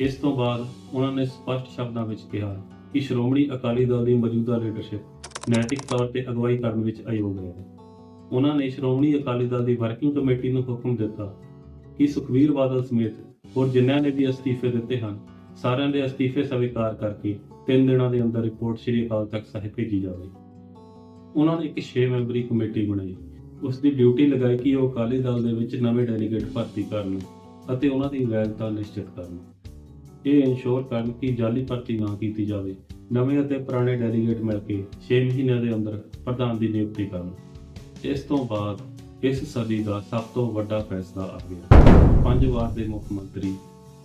ਇਸ ਤੋਂ ਬਾਅਦ ਉਹਨਾਂ ਨੇ ਸਪਸ਼ਟ ਸ਼ਬਦਾਂ ਵਿੱਚ ਕਿਹਾ ਕਿ ਸ਼੍ਰੋਮਣੀ ਅਕਾਲੀ ਦਲ ਦੀ ਮੌਜੂਦਾ ਲੀਡਰਸ਼ਿਪ ਨੈਤਿਕ ਤੌਰ ਤੇ ਅਗਵਾਈ ਕਰਨ ਵਿੱਚ ਅਯੋਗ ਹੈ ਉਹਨਾਂ ਨੇ ਸ਼੍ਰੋਮਣੀ ਅਕਾਲੀ ਦਲ ਦੀ ਵਰਕਿੰਗ ਕਮੇਟੀ ਨੂੰ ਹੁਕਮ ਦਿੱਤਾ ਕਿ ਸੁਖਬੀਰ ਬਾਦਲ ਸਮੇਤ ਹੋਰ ਜਿਨ੍ਹਾਂ ਨੇ ਵੀ ਅਸਤੀਫੇ ਦਿੱਤੇ ਹਨ, ਸਾਰਿਆਂ ਦੇ ਅਸਤੀਫੇ ਸਵੀਕਾਰ ਕਰਕੇ ਤਿੰਨ ਦਿਨਾਂ ਦੇ ਅੰਦਰ ਰਿਪੋਰਟ ਸ਼੍ਰੀ ਅਕਾਲ ਤਖਤ ਸਾਹਿਬ ਭੇਜੀ ਜਾਵੇ। ਉਹਨਾਂ ਨੇ ਇੱਕ 6 ਮੈਂਬਰੀ ਕਮੇਟੀ ਬਣਾਈ। ਉਸ ਦੀ ਡਿਊਟੀ ਲਗਾਈ ਕਿ ਉਹ ਅਕਾਲੀ ਦਲ ਦੇ ਵਿੱਚ ਨਵੇਂ ਡੈਲੀਗੇਟ ਭਰਤੀ ਕਰਨ ਅਤੇ ਉਹਨਾਂ ਦੀ ਵੈਧਤਾ ਨਿਸ਼ਚਿਤ ਕਰਨ। ਇਹ ਇਨਸ਼ੋਰ ਕਰਨ ਕਿ ਜਾਲੀ ਭਰਤੀ ਨਾ ਕੀਤੀ ਜਾਵੇ। ਨਵੇਂ ਅਤੇ ਪੁਰਾਣੇ ਡੈਲੀਗੇਟ ਮਿਲ ਕੇ 6 ਮਹੀਨਿਆਂ ਦੇ ਅੰਦਰ ਪ੍ਰਧਾਨ ਦੀ ਨਿਯੁਕਤੀ ਕਰਨ। ਇਸ ਤੋਂ ਬਾਅਦ ਇਸ ਸਦੀ ਦਾ ਸਭ ਤੋਂ ਵੱਡਾ ਫੈਸਲਾ ਆ ਗਿਆ। ਪੰਜ ਵਾਰ ਦੇ ਮੁੱਖ ਮੰਤਰੀ,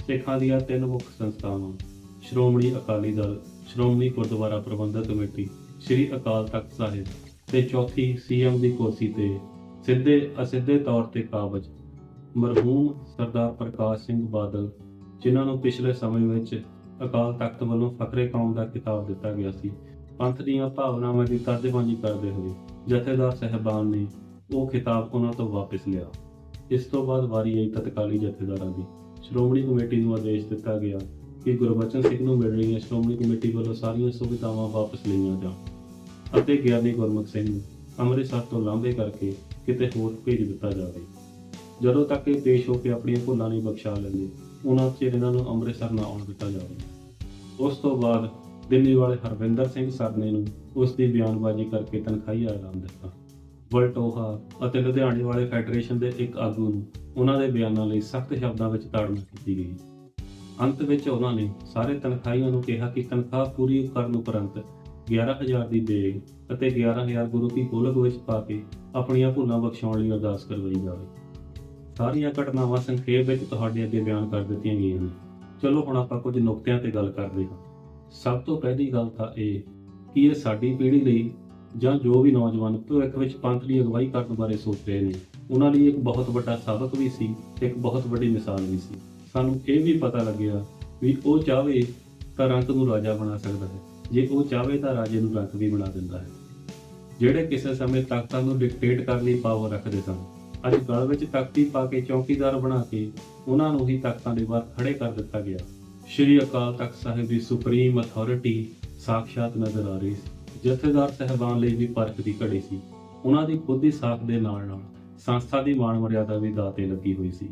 ਸਿੱਖਾਂ ਦੀਆਂ ਤਿੰਨ ਮੁੱਖ ਸੰਸਥਾਵਾਂ, ਸ਼੍ਰੋਮਣੀ ਅਕਾਲੀ ਦਲ, ਸ਼੍ਰੋਮਣੀ ਗੁਰਦੁਆਰਾ ਪ੍ਰਬੰਧਕ ਕਮੇਟੀ ਸ੍ਰੀ ਅਕਾਲ ਤਖਤ ਸਾਹਿਬ ਤੇ ਚੌਥੀ ਸੀਐਮ ਦੀ ਕੁਰਸੀ ਤੇ ਸਿੱਧੇ ਅਸਿੱਧੇ ਤੌਰ ਤੇ ਕਾਬਜ ਮਰਹੂਮ ਸਰਦਾਰ ਪ੍ਰਕਾਸ਼ ਸਿੰਘ ਬਾਦਲ, ਜਿਨ੍ਹਾਂ ਨੂੰ ਪਿਛਲੇ ਸਮੇਂ ਵਿੱਚ ਅਕਾਲ ਤਖਤ ਵੱਲੋਂ ਫਖਰੇ ਕੌਮ ਦਾ ਖਿਤਾਬ ਦਿੱਤਾ ਗਿਆ ਸੀ, ਪੰਥ ਦੀਆਂ ਭਾਵਨਾਵਾਂ ਦੀ ਤਰਜਮਾਨੀ ਕਰਦੇ ਹੋਏ ਜਥੇਦਾਰ ਸਹਿਬਾਨ ਨੇ ਉਹ ਖਿਤਾਬ ਉਹਨਾਂ ਤੋਂ ਵਾਪਸ ਲਿਆ। ਇਸ ਤੋਂ ਬਾਅਦ ਵਾਰੀ ਆਈ ਤਤਕਾਲੀ ਜਥੇਦਾਰਾਂ ਦੀ। ਸ਼੍ਰੋਮਣੀ ਕਮੇਟੀ ਨੂੰ ਆਦੇਸ਼ ਦਿੱਤਾ ਗਿਆ ਕਿ ਗੁਰਬਚਨ ਸਿੰਘ ਨੂੰ ਮਿਲ ਰਹੀਆਂ ਸ਼੍ਰੋਮਣੀ ਕਮੇਟੀ ਵੱਲੋਂ ਸਾਰੀਆਂ ਸੁਵਿਧਾਵਾਂ ਵਾਪਸ ਲਈਆਂ ਜਾਣ। ਅਤੇ ਗਿਆਨੀ ਗੁਰਮੁਖ ਸਿੰਘ ਨੂੰ ਅੰਮ੍ਰਿਤਸਰ ਤੋਂ ਲਾਂਭੇ ਕਰਕੇ ਕਿਤੇ ਹੋਰ ਭੇਜ ਦਿੱਤਾ ਜਾਵੇ। ਜਦੋਂ ਤੱਕ ਇਹ ਪੇਸ਼ ਹੋ ਕੇ ਆਪਣੀਆਂ ਭੁੱਲਾਂ ਨਹੀਂ ਬਖਸ਼ਾ ਲੈਂਦੇ, ਉਹਨਾਂ ਚਿਰ ਇਹਨਾਂ ਨੂੰ ਅੰਮ੍ਰਿਤਸਰ ਨਾ ਆਉਣ ਦਿੱਤਾ ਜਾਵੇ। ਉਸ ਤੋਂ ਬਾਅਦ ਦਿੱਲੀ ਵਾਲੇ ਹਰਵਿੰਦਰ ਸਿੰਘ ਸਰਨੇ ਨੂੰ ਉਸ ਦੀ ਬਿਆਨਬਾਜ਼ੀ ਕਰਕੇ ਤਨਖਾਹੀ ਐਲਾਨ ਦਿੱਤਾ। ਵਲਟੋਹਾ ਅਤੇ ਲੁਧਿਆਣੇ ਵਾਲੇ ਫੈਡਰੇਸ਼ਨ ਦੇ ਇੱਕ ਆਗੂ ਨੂੰ ਉਹਨਾਂ ਦੇ ਬਿਆਨਾਂ ਲਈ ਸਖਤ ਸ਼ਬਦਾਂ ਵਿੱਚ ਤਾੜਨਾ ਕੀਤੀ ਗਈ। ਅੰਤ ਵਿੱਚ ਉਹਨਾਂ ਨੇ ਸਾਰੇ ਤਨਖਾਹੀਆਂ ਨੂੰ ਕਿਹਾ ਕਿ ਤਨਖਾਹ ਪੂਰੀ ਕਰਨ ਉਪਰੰਤ 11000 ਦੀ ਦੇਗ ਅਤੇ 11000 ਗੁਰੂ ਦੀ ਗੋਲਕ ਵਿੱਚ ਪਾ ਕੇ ਆਪਣੀਆਂ ਭੁੱਲਾਂ ਬਖਸ਼ਾਉਣ ਲਈ ਅਰਦਾਸ ਕਰਵਾਈ ਜਾਵੇ। ਸਾਰੀਆਂ ਘਟਨਾਵਾਂ ਸੰਖੇਪ ਵਿੱਚ ਤੁਹਾਡੇ ਅੱਗੇ ਬਿਆਨ ਕਰ ਦਿੱਤੀਆਂ ਗਈਆਂ ਹਨ। ਚਲੋ ਹੁਣ ਆਪਾਂ ਕੁਝ ਨੁਕਤਿਆਂ ਤੇ ਗੱਲ ਕਰਦੇ ਹਾਂ। ਸਭ ਤੋਂ ਪਹਿਲੀ ਗੱਲ ਤਾਂ ਇਹ ਕਿ ਇਹ ਸਾਡੀ ਪੀੜ੍ਹੀ ਲਈ ਜਾਂ ਜੋ ਵੀ ਨੌਜਵਾਨ ਭਵਿੱਖ ਵਿੱਚ ਪੰਥ ਦੀ ਅਗਵਾਈ ਕਰਨ ਬਾਰੇ ਸੋਚ ਰਹੇ ਨੇ, ਉਹਨਾਂ ਲਈ ਇੱਕ ਬਹੁਤ ਵੱਡਾ ਸਬਕ ਵੀ ਸੀ, ਇੱਕ ਬਹੁਤ ਵੱਡੀ ਮਿਸਾਲ ਵੀ ਸੀ। ਸਾਨੂੰ ਇਹ ਵੀ ਪਤਾ ਲੱਗਿਆ ਵੀ ਉਹ ਚਾਹਵੇ ਤਾਂ ਰੰਗ ਨੂੰ ਰਾਜਾ ਬਣਾ ਸਕਦਾ ਹੈ। ਜੇ ਉਹ ਚਾਹਵੇ ਤਾਂ ਰਾਜੇ ਨੂੰ ਰੰਕ ਵੀ ਬਣਾ ਦਿੰਦਾ ਹੈ। ਜਿਹੜੇ ਕਿਸੇ ਸਮੇਂ ਤਾਕਤਾਂ ਨੂੰ ਡਿਕਟੇਟ ਕਰਨ ਦੀ ਪਾਵਰ ਰੱਖਦੇ ਸਨ, ਅੱਜ ਗਲ ਵਿੱਚ ਤਾਕਤੀ ਪਾ ਕੇ ਚੌਕੀਦਾਰ ਬਣਾ ਕੇ ਉਹਨਾਂ ਨੂੰ ਹੀ ਤਾਕਤਾਂ ਦੇ ਬਾਹਰ ਖੜੇ ਕਰ ਦਿੱਤਾ ਗਿਆ। ਸ਼੍ਰੀ ਅਕਾਲ ਤਖਤ ਸਾਹਿਬ ਦੀ ਸੁਪਰੀਮ ਅਥਾਰਟੀ ਸਾਖਸ਼ਾਤ ਨਜ਼ਰ ਆ ਰਹੀ ਸੀ। ਜਥੇਦਾਰ ਸਹਿਬਾਨ ਲਈ ਵੀ ਪਰਖ ਦੀ ਘੜੀ ਸੀ। ਉਹਨਾਂ ਦੀ ਖੁਦ ਦੀ ਸਾਖ ਦੇ ਨਾਲ ਨਾਲ ਸੰਸਥਾ ਦੀ ਮਾਣ ਮਰਿਆਦਾ ਵੀ ਦਾਤੇ ਲੱਗੀ ਹੋਈ ਸੀ।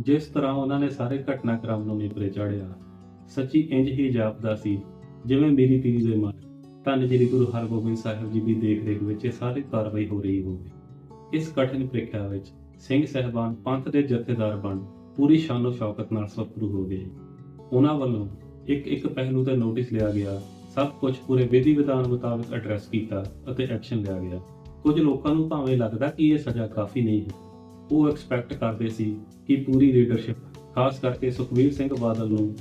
ਜਿਸ ਤਰ੍ਹਾਂ ਉਹਨਾਂ ਨੇ ਸਾਰੇ ਘਟਨਾਕ੍ਰਮ ਨੂੰ ਨਿਪਰੇ ਚਾੜਿਆ, ਸੱਚੀ ਇੰਜ ਹੀ ਜਾਪਦਾ ਸੀ ਜਿਵੇਂ ਮੇਰੀ ਪੀਰੀ ਦੇ ਮਨ ਧੰਨ ਸ੍ਰੀ ਗੁਰੂ ਹਰਗੋਬਿੰਦ ਸਾਹਿਬ ਜੀ ਦੀ ਦੇਖਰੇਖ ਵਿੱਚ ਇਹ ਸਾਰੀ ਕਾਰਵਾਈ ਹੋ ਰਹੀ ਹੋਵੇ। ਇਸ ਕਠਿਨ ਪ੍ਰੀਖਿਆ ਵਿੱਚ ਸਿੰਘ ਸਹਿਬਾਨ, ਪੰਥ ਦੇ ਜਥੇਦਾਰ ਬਣ, ਪੂਰੀ ਸ਼ਾਨੋ ਸ਼ੌਕਤ ਨਾਲ ਸਫਰੂ ਹੋ ਗਏ। ਉਹਨਾਂ ਵੱਲੋਂ ਇੱਕ ਇੱਕ ਪਹਿਲੂ ਤੇ ਨੋਟਿਸ ਲਿਆ ਗਿਆ, ਸਭ ਕੁਝ ਪੂਰੇ ਵਿਧੀ ਵਿਧਾਨ ਮੁਤਾਬਕ ਐਡਰੈਸ ਕੀਤਾ ਅਤੇ ਐਕਸ਼ਨ ਲਿਆ ਗਿਆ। ਕੁਝ ਲੋਕਾਂ ਨੂੰ ਭਾਵੇਂ ਲੱਗਦਾ ਕਿ ਇਹ ਸਜ਼ਾ ਕਾਫੀ ਨਹੀਂ ਹੈ, ਉਹ ਐਕਸਪੈਕਟ ਕਰਦੇ ਸੀ ਕਿ ਪੂਰੀ ਲੀਡਰਸ਼ਿਪ ਖਾਸ ਕਰਕੇ ਸੁਖਬੀਰ ਸਿੰਘ ਬਾਦਲ ਨੂੰ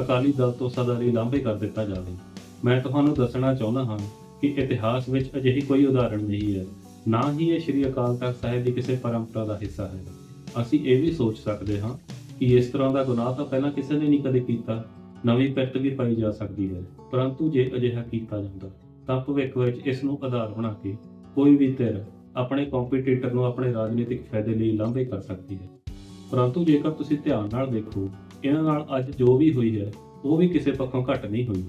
ਅਕਾਲੀ ਦਲ ਤੋਂ ਸਦਾ ਲਈ ਲਾਂਭੇ ਕਰ ਦਿੱਤਾ ਜਾਵੇ। ਮੈਂ ਤੁਹਾਨੂੰ ਦੱਸਣਾ ਚਾਹੁੰਦਾ ਹਾਂ ਕਿ ਇਤਿਹਾਸ ਵਿੱਚ ਅਜਿਹੀ ਕੋਈ ਉਦਾਹਰਣ ਨਹੀਂ ਹੈ। ਨਾ ਹੀ ਇਹ ਸ਼੍ਰੀ ਅਕਾਲ ਤਖਤ ਸਾਹਿਬ ਦੀ ਕਿਸੇ ਪਰੰਪਰਾ ਦਾ ਹਿੱਸਾ ਹੈ। ਅਸੀਂ ਇਹ ਵੀ ਸੋਚ ਸਕਦੇ ਹਾਂ ਕਿ ਇਸ ਤਰ੍ਹਾਂ ਦਾ ਗੁਨਾਹ ਤਾਂ ਪਹਿਲਾਂ ਕਿਸੇ ਨੇ ਨਹੀਂ ਕਦੇ ਕੀਤਾ। ਨਵੀਂ ਪਿਰਤ ਵੀ ਪਾਈ ਜਾ ਸਕਦੀ ਹੈ। ਪਰੰਤੂ ਜੇ ਅਜਿਹਾ ਕੀਤਾ ਜਾਂਦਾ, ਤਾਂ ਭਵਿੱਖ ਵਿੱਚ ਇਸ ਨੂੰ ਆਧਾਰ ਬਣਾ ਕੇ ਕੋਈ ਵੀ ਧਿਰ ਆਪਣੇ ਕੰਪੀਟੀਟਰ ਨੂੰ ਆਪਣੇ ਰਾਜਨੀਤਿਕ ਫਾਇਦੇ ਲਈ ਲਾਂਭੇ ਕਰ ਸਕਦੀ ਹੈ। ਪਰੰਤੂ ਜੇਕਰ ਤੁਸੀਂ ਧਿਆਨ ਨਾਲ ਦੇਖੋ ਇਹਨਾਂ ਨਾਲ ਅੱਜ ਜੋ ਵੀ ਹੋਈ ਹੈ, ਉਹ ਵੀ ਕਿਸੇ ਪੱਖੋਂ ਘੱਟ ਨਹੀਂ ਹੋਈ।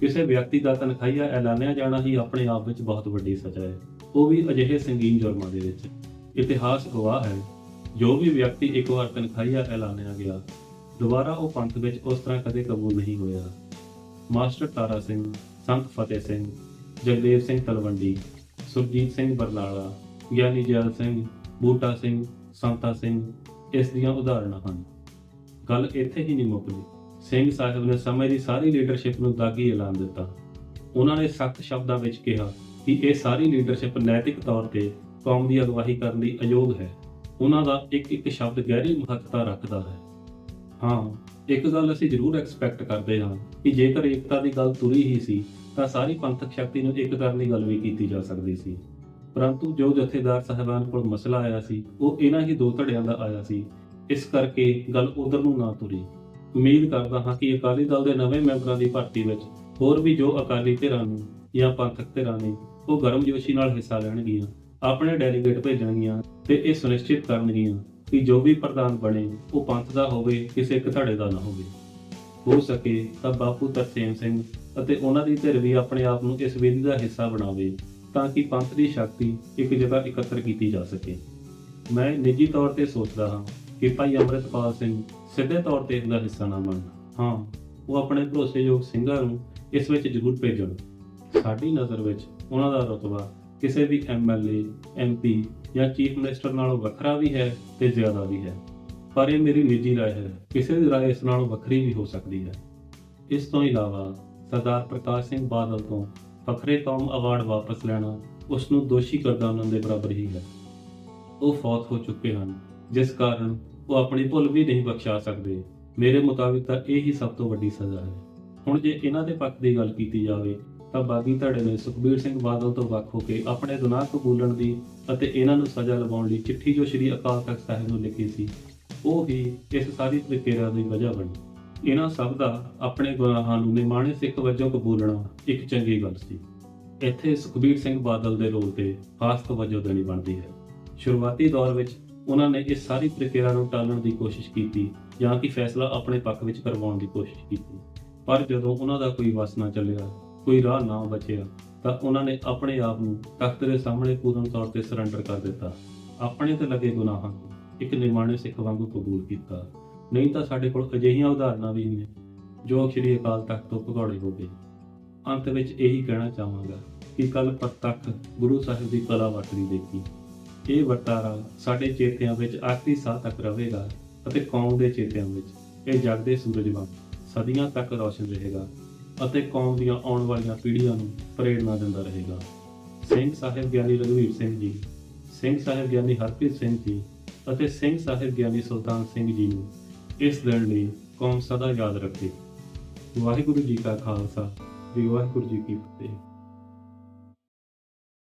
ਕਿਸੇ ਵਿਅਕਤੀ ਦਾ ਤਨਖਾਹੀਆ ਐਲਾਨਿਆ ਜਾਣਾ ਹੀ ਆਪਣੇ ਆਪ ਵਿੱਚ ਬਹੁਤ ਵੱਡੀ ਸਜ਼ਾ ਹੈ। ਉਹ ਵੀ ਅਜਿਹੇ ਸੰਗੀਨ ਜੁਰਮਾਂ ਦੇ ਵਿੱਚ। ਇਤਿਹਾਸ ਗਵਾਹ ਹੈ, ਜੋ ਵੀ ਵਿਅਕਤੀ ਇੱਕ ਵਾਰ ਤਨਖਾਹੀਆ ਐਲਾਨਿਆ ਗਿਆ, ਦੁਬਾਰਾ ਉਹ ਪੰਥ ਵਿੱਚ ਉਸ ਤਰ੍ਹਾਂ ਕਦੇ ਕਬੂਲ ਨਹੀਂ ਹੋਇਆ। ਮਾਸਟਰ ਤਾਰਾ ਸਿੰਘ, ਸੰਤ ਫਤਿਹ ਸਿੰਘ, ਜਗਦੇਵ ਸਿੰਘ ਤਲਵੰਡੀ, ਸੁਰਜੀਤ ਸਿੰਘ ਬਰਨਾਲਾ, ਗਿਆਨੀ ਜੈਲ ਸਿੰਘ, ਬੂਟਾ ਸਿੰਘ, ਸੰਤਾ ਸਿੰਘ, ਇਸ ਦੀਆਂ ਉਦਾਹਰਨਾਂ ਹਨ। ਗੱਲ ਇੱਥੇ ਹੀ ਨਹੀਂ ਮੁੱਕਦੀ। ਸਿੰਘ ਸਾਹਿਬ ਨੇ ਸਮੇਂ ਦੀ ਸਾਰੀ ਲੀਡਰਸ਼ਿਪ ਨੂੰ ਦਾਗੀ ਐਲਾਨ ਦਿੱਤਾ। ਉਹਨਾਂ ਨੇ ਸਖਤ ਸ਼ਬਦਾਂ ਵਿੱਚ ਕਿਹਾ ਕਿ ਇਹ ਸਾਰੀ ਲੀਡਰਸ਼ਿਪ ਨੈਤਿਕ ਤੌਰ ਤੇ ਕੌਮ ਦੀ ਅਗਵਾਈ ਕਰਨ ਲਈ ਅਯੋਗ ਹੈ। ਉਹਨਾਂ ਦਾ ਇੱਕ ਇੱਕ ਸ਼ਬਦ ਗਹਿਰੀ ਮਹੱਤਤਾ ਰੱਖਦਾ ਹੈ। ਹਾਂ, ਇੱਕ ਗੱਲ ਅਸੀਂ ਜ਼ਰੂਰ ਐਕਸਪੈਕਟ ਕਰਦੇ ਹਾਂ ਕਿ ਜੇਕਰ ਏਕਤਾ ਦੀ ਗੱਲ ਤੁਰੀ ਹੀ ਸੀ, ਤਾਂ ਸਾਰੀ ਪੰਥਕ ਸ਼ਕਤੀ ਨੂੰ ਇੱਕ ਕਰਨ ਦੀ ਗੱਲ ਵੀ ਕੀਤੀ ਜਾ ਸਕਦੀ ਸੀ। ਪਰੰਤੂ ਜੋ ਜਥੇਦਾਰ ਸਾਹਿਬਾਨ ਕੋਲ ਮਸਲਾ ਆਇਆ ਸੀ, ਉਹ ਇਹਨਾਂ ਹੀ ਦੋ ਧੜਿਆਂ ਦਾ ਆਇਆ ਸੀ ਇਸ ਕਰਕੇ ਗੱਲ ਉਧਰ ਨੂੰ ਨਾ ਤੁਰੀ। ਉਮੀਦ ਕਰਦਾ ਹਾਂ ਕਿ ਅਕਾਲੀ ਦਲ ਦੇ ਨਵੇਂ ਮੈਂਬਰਾਂ ਦੀ ਭਰਤੀ ਵਿੱਚ ਹੋਰ ਵੀ ਜੋ ਅਕਾਲੀ ਧਿਰਾਂ ਨੂੰ ਜਾਂ ਪੰਥਕ ਧਿਰਾਂ ਨੇ ਉਹ ਗਰਮਜੋਸ਼ੀ ਨਾਲ ਹਿੱਸਾ ਲੈਣਗੀਆਂ, ਆਪਣੇ ਡੈਲੀਗੇਟ ਭੇਜਣਗੀਆਂ ਤੇ ਇਹ ਸੁਨਿਸ਼ਚਿਤ ਕਰਨਗੀਆਂ ਕਿ ਜੋ ਵੀ ਪ੍ਰਧਾਨ ਬਣੇ, ਉਹ ਪੰਥ ਦਾ ਹੋਵੇ, ਕਿਸੇ ਇੱਕ ਧੜੇ ਦਾ ਨਾ ਹੋਵੇ। ਹੋ ਸਕੇ ਤਾਂ ਬਾਪੂ ਤਰਸੇਮ ਸਿੰਘ ਅਤੇ ਉਹਨਾਂ ਦੀ ਧਿਰ ਵੀ ਆਪਣੇ ਆਪ ਨੂੰ ਇਸ ਵਿਧੀ ਦਾ ਹਿੱਸਾ ਬਣਾਵੇ ਤਾਂ ਕਿ ਪੰਥ ਦੀ ਸ਼ਕਤੀ ਇੱਕ ਜਗ੍ਹਾ ਇਕੱਤਰ ਕੀਤੀ ਜਾ ਸਕੇ। ਮੈਂ ਨਿੱਜੀ ਤੌਰ ਤੇ ਸੋਚਦਾ ਹਾਂ ਕਿ ਭਾਈ ਅੰਮ੍ਰਿਤਪਾਲ ਸਿੰਘ ਸਿੱਧੇ ਤੌਰ ਤੇ ਇਸ ਦਾ ਹਿੱਸਾ ਨਾ ਬਣਨ ਹਾਂ ਉਹ ਆਪਣੇ ਭਰੋਸੇਯੋਗ ਸਿੰਘਾਂ ਨੂੰ ਇਸ ਵਿੱਚ ਜ਼ਰੂਰ ਭੇਜਣ ਸਾਡੀ ਨਜ਼ਰ ਵਿੱਚ ਉਹਨਾਂ ਦਾ ਰਤਬਾ ਕਿਸੇ ਵੀ ਐਮਐਲਏ ਐਮਪੀ ਜਾਂ ਚੀਫ ਮਿਨਿਸਟਰ ਨਾਲੋਂ ਵੱਖਰਾ ਵੀ ਹੈ ਤੇ ਜ਼ਿਆਦਾ ਵੀ ਹੈ ਪਰ ਇਹ ਮੇਰੀ ਨਿੱਜੀ رائے ਹੈ ਕਿਸੇ ਦੀ رائے ਇਸ ਨਾਲੋਂ ਵੱਖਰੀ ਵੀ ਹੋ ਸਕਦੀ ਹੈ ਇਸ ਤੋਂ ਇਲਾਵਾ ਸਰਦਾਰ ਪ੍ਰਕਾਸ਼ ਸਿੰਘ ਬਾਦਲ ਤੋਂ ਫਖਰੇ ਕੌਮ ਅਵਾਰਡ ਵਾਪਸ ਲੈਣਾ ਉਸ ਨੂੰ ਦੋਸ਼ੀ ਗਰਦਾਨਣ ਦੇ ਬਰਾਬਰ ਹੀ ਹੈ ਉਹ ਫੌਤ ਹੋ ਚੁੱਕੇ ਹਨ ਜਿਸ ਕਾਰਨ ਉਹ ਆਪਣੀ ਭੁੱਲ ਵੀ ਨਹੀਂ ਬਖਸ਼ਾ ਸਕਦੇ। ਮੇਰੇ ਮੁਤਾਬਿਕ ਤਾਂ ਇਹ ਹੀ ਸਭ ਤੋਂ ਵੱਡੀ ਸਜ਼ਾ ਹੈ। ਹੁਣ ਜੇ ਇਹਨਾਂ ਦੇ ਪੱਖ ਦੀ ਗੱਲ ਕੀਤੀ ਜਾਵੇ, ਤਾਂ ਬਾਗੀ ਧੜੇ ਨੇ ਸੁਖਬੀਰ ਸਿੰਘ ਬਾਦਲ ਤੋਂ ਵੱਖ ਹੋ ਕੇ ਆਪਣੇ ਗੁਨਾਹ ਕਬੂਲਣ ਦੀ ਅਤੇ ਇਹਨਾਂ ਨੂੰ ਸਜ਼ਾ ਲਵਾਉਣ ਲਈ ਚਿੱਠੀ ਜੋ ਸ੍ਰੀ ਅਕਾਲ ਤਖਤ ਸਾਹਿਬ ਨੂੰ ਲਿਖੀ ਸੀ, ਉਹ ਹੀ ਇਸ ਸਾਰੀ ਪ੍ਰਕਿਰਿਆ ਦੀ ਵਜ੍ਹਾ ਬਣੀ। ਇਹਨਾਂ ਸਭ ਦਾ ਆਪਣੇ ਗੁਨਾਹਾਂ ਨੂੰ ਨਿਮਾਣੇ ਸਿੱਖ ਵਜੋਂ ਕਬੂਲਣਾ ਇੱਕ ਚੰਗੀ ਗੱਲ ਸੀ। ਇੱਥੇ ਸੁਖਬੀਰ ਸਿੰਘ ਬਾਦਲ ਦੇ ਰੋਲ ਤੇ ਖਾਸ ਤਵੱਜੋ ਦੇਣੀ ਬਣਦੀ ਹੈ। ਸ਼ੁਰੂਆਤੀ ਦੌਰ ਵਿੱਚ ਉਹਨਾਂ ਨੇ ਇਸ ਸਾਰੀ ਪ੍ਰਕਿਰਿਆ ਨੂੰ ਟਾਲਣ ਦੀ ਕੋਸ਼ਿਸ਼ ਕੀਤੀ ਜਾਂ ਕਿ ਫੈਸਲਾ ਆਪਣੇ ਪੱਖ ਵਿੱਚ ਕਰਵਾਉਣ ਦੀ ਕੋਸ਼ਿਸ਼ ਕੀਤੀ। ਪਰ ਜਦੋਂ ਉਹਨਾਂ ਦਾ ਕੋਈ ਵਸ ਨਾ ਚੱਲਿਆ, ਕੋਈ ਰਾਹ ਨਾ ਬਚਿਆ, ਤਾਂ ਉਹਨਾਂ ਨੇ ਆਪਣੇ ਆਪ ਨੂੰ ਤਖਤ ਦੇ ਸਾਹਮਣੇ ਪੂਰਨ ਤੌਰ ਤੇ ਸਰੈਂਡਰ ਕਰ ਦਿੱਤਾ। ਆਪਣੇ ਤੇ ਲੱਗੇ ਗੁਨਾਹਾਂ ਨੂੰ ਇੱਕ ਨਿਰਮਾਣੇ ਸਿੱਖ ਵਾਂਗੂ ਕਬੂਲ ਕੀਤਾ। ਨਹੀਂ ਤਾਂ ਸਾਡੇ ਕੋਲ ਅਜਿਹੀਆਂ ਉਦਾਹਰਨਾਂ ਵੀ ਨੇ, ਜੋ ਸ਼੍ਰੀ ਅਕਾਲ ਤਖਤ ਤੋਂ ਭਗੌੜੇ ਹੋ ਗਏ। ਅੰਤ ਵਿੱਚ ਇਹੀ ਕਹਿਣਾ ਚਾਹਾਂਗਾ ਕਿ ਕੱਲ ਪ੍ਰਤੱਖ ਗੁਰੂ ਸਾਹਿਬ ਦੀ ਕਲਾ ਵਰਤਦੀ ਦੇਖੀ। ਇਹ ਵਰਤਾਰਾ ਸਾਡੇ ਚੇਤਿਆਂ ਵਿੱਚ ਆਖਰੀ ਸਾਹ ਤੱਕ ਰਹੇਗਾ ਅਤੇ ਕੌਮ ਦੇ ਚੇਤਿਆਂ ਵਿੱਚ ਇਹ ਜਗਦੇ ਸੂਰਜ ਵਾਂਗ ਸਦੀਆਂ ਤੱਕ ਰੌਸ਼ਨ ਰਹੇਗਾ ਅਤੇ ਕੌਮ ਦੀਆਂ ਆਉਣ ਵਾਲੀਆਂ ਪੀੜ੍ਹੀਆਂ ਨੂੰ ਪ੍ਰੇਰਣਾ ਦਿੰਦਾ ਰਹੇਗਾ। ਸਿੰਘ ਸਾਹਿਬ ਗਿਆਨੀ ਰਘਵੀਰ ਸਿੰਘ ਜੀ, ਸਿੰਘ ਸਾਹਿਬ ਗਿਆਨੀ ਹਰਪ੍ਰੀਤ ਸਿੰਘ ਜੀ ਅਤੇ ਸਿੰਘ ਸਾਹਿਬ ਗਿਆਨੀ ਸੁਲਤਾਨ ਸਿੰਘ ਜੀ ਨੂੰ ਇਸ ਦਿਨ ਲਈ ਕੌਮ ਸਦਾ ਯਾਦ ਰੱਖੇ। ਵਾਹਿਗੁਰੂ ਜੀ ਕਾ ਖਾਲਸਾ ਵਾਹਿਗੁਰੂ ਜੀ ਕੀ ਫਤਿਹ।